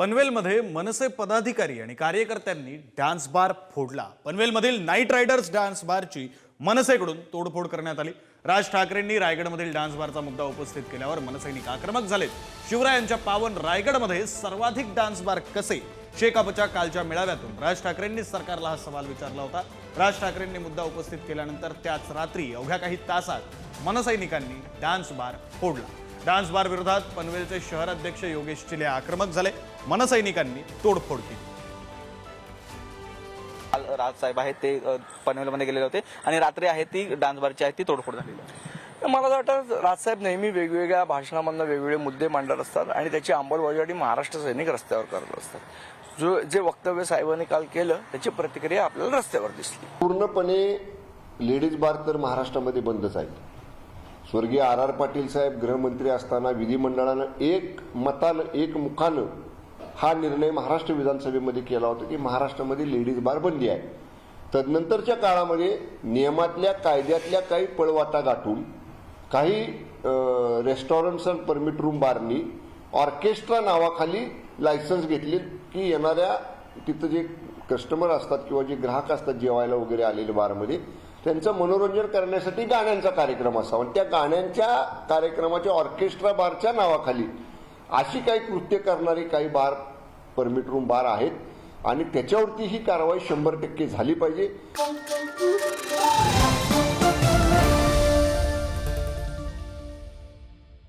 पनवेलमध्ये मनसे पदाधिकारी आणि कार्यकर्त्यांनी डान्स बार फोडला. पनवेलमधील नाईट रायडर्स डान्स बारची मनसेकडून तोडफोड करण्यात आली. राज ठाकरेंनी रायगडमधील डान्स बारचा मुद्दा उपस्थित केल्यावर मनसैनिक आक्रमक झालेत शिवरायांच्या पावन रायगडमध्ये सर्वाधिक डान्स बार कसे? शेकापच्या कालच्या मेळाव्यातून राज ठाकरेंनी सरकारला हा सवाल विचारला होता. राज ठाकरेंनी मुद्दा उपस्थित केल्यानंतर त्याच रात्री अवघ्या काही तासात मनसैनिकांनी डान्स बार फोडला. डान्स बार विरोधात पनवेलचे शहर अध्यक्ष योगेश चिले आक्रमक झाले. मनसैनिकांनी तोडफोड केली. काल राजसाहेब आहेत ते अ, पनवेलमध्ये गेलेले होते आणि रात्री आहे ती डान्स बारची आहे ती तोडफोड झालेली आहे मला असं वाटतं राजसाहेब नेहमी वेगवेगळ्या भाषणामधनं वेगवेगळे मुद्दे मांडत असतात आणि त्याची अंमलबजावणी महाराष्ट्र सैनिक रस्त्यावर करत असतात. जो जे वक्तव्य साहेबांनी काल केलं त्याची प्रतिक्रिया आपल्याला रस्त्यावर दिसली. पूर्णपणे लेडीज बार तर महाराष्ट्रामध्ये बंदच आहे स्वर्गीय आर आर पाटील साहेब गृहमंत्री असताना विधिमंडळानं एक मतानं एक मुखानं हा निर्णय महाराष्ट्र विधानसभेमध्ये केला होता की महाराष्ट्रामध्ये लेडीज बार बंदी आहे. तदनंतरच्या काळामध्ये नियमातल्या कायद्यातल्या काही पळवाटा गाठून काही रेस्टॉरंट्स अँड परमिट रूम बारनी ऑर्केस्ट्रा नावाखाली लायसन्स घेतले की येणाऱ्या तिथं जे कस्टमर असतात किंवा जे ग्राहक असतात जेवायला वगैरे आलेले बारमध्ये त्यांचं मनोरंजन करण्यासाठी गाण्यांचा कार्यक्रम असावा. आणि त्या गाण्यांच्या कार्यक्रमाच्या ऑर्केस्ट्रा बारच्या नावाखाली अशी काही कृत्य करणारी काही बार परमिट रूम बार आहेत. आणि त्याच्यावरती ही कारवाई शंभर टक्के झाली पाहिजे.